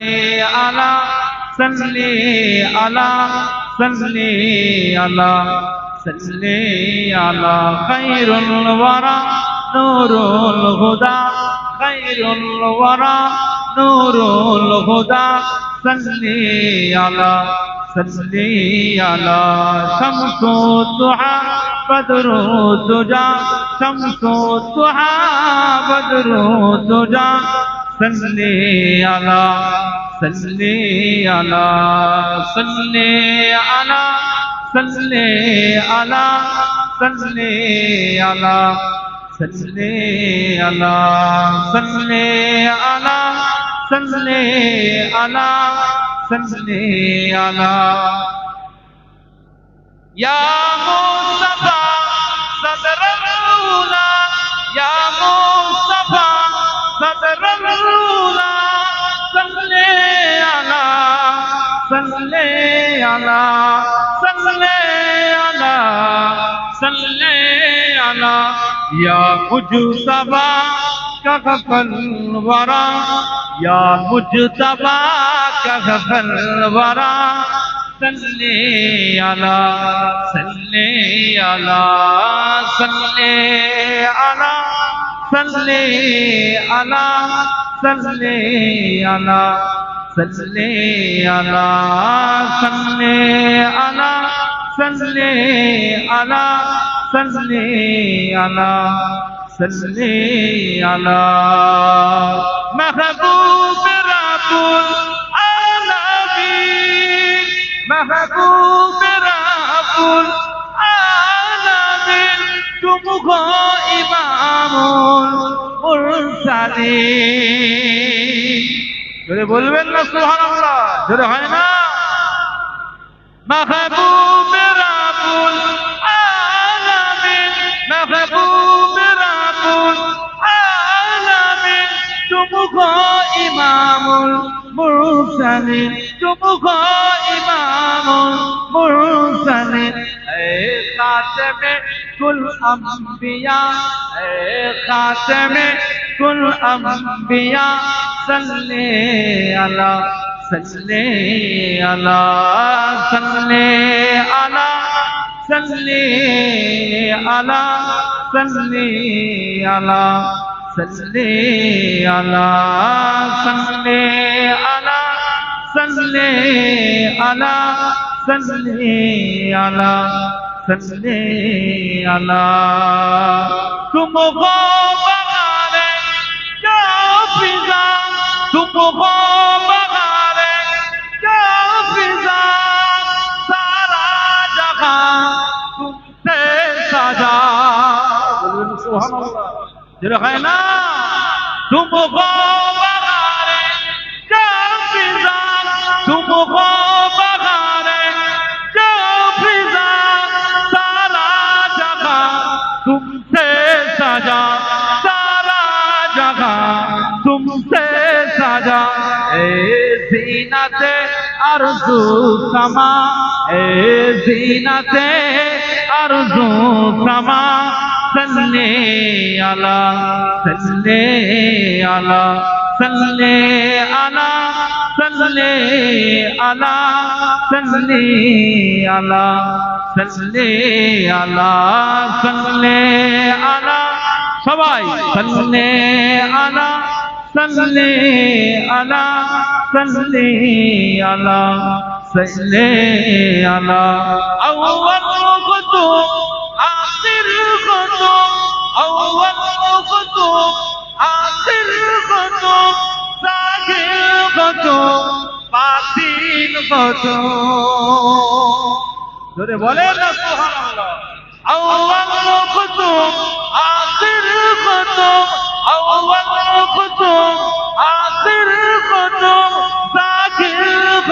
सने आला सने आला सने आला सने आला कई रह नू रोल गोदा कई रूरोदा सने आला सने आला समसो بدر तोजा شمس तुहा बदरो तोजान الدجى صل على صل على صل على صل على صل على صل على صل على صل على صل على سني اعليٰ سنلي اعليٰ يا ڪجهه توهان ڪنوارا يا ڪجهه توهان ڪنوارا سني اعليٰ سني اعليٰ سني اني اڃا سني اعليٰ. सल्ले अला सल्ले अला सल्ले अला सल्ले अला सल्ले अला महबूब रबुल आलमीन महबूब रबुल आलमीन तुम हो इमामुल मुरसलीन যদি বলবেন না সুহান যদি হয় না? মাহবুব রাবুল আলামিন, মাহবুব রাবুল আলামিন তুমুখ ইমামুল মুরসালিন তুমুখ ইমামুল মুরসালিন। خاتم کل انبیاء اے خاتم کل انبیاء صلی علی صلی علی صلی علی صلی علی صلی علی صلی علی صلی علی صلی علی صلی علی صلی علی تم کو سبحان اللہ۔ ہے نا؟ تم کو अरू सीना ते अर्ज़ू सने आला सने आला सने आला सने आला सने आला सने आला सने आला सवाई सने आला صلی علی صلی علی صلی علی اول خطوب آخر خطوب اول خطوب آخر خطوب ظاهر خطوب বাতিল কত ধরে বলে না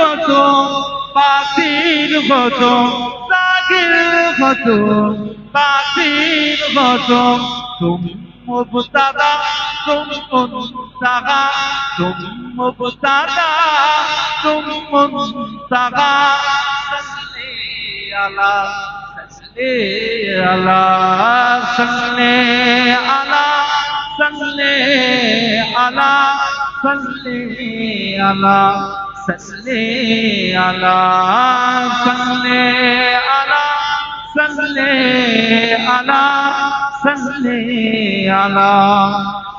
কত পাখির কত সাগির কত পাখির কত তুমি মুবতাদা, তুমি মুনতাগা তুমি মুবতাদা, তুমি মুনতাগা আলা আলা সঙ্গে আলা সঙ্গে আলা সঙ্গে আলা। على صلي على صلي على صلي على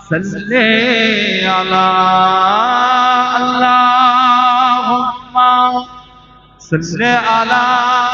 صلي على اللهم صل على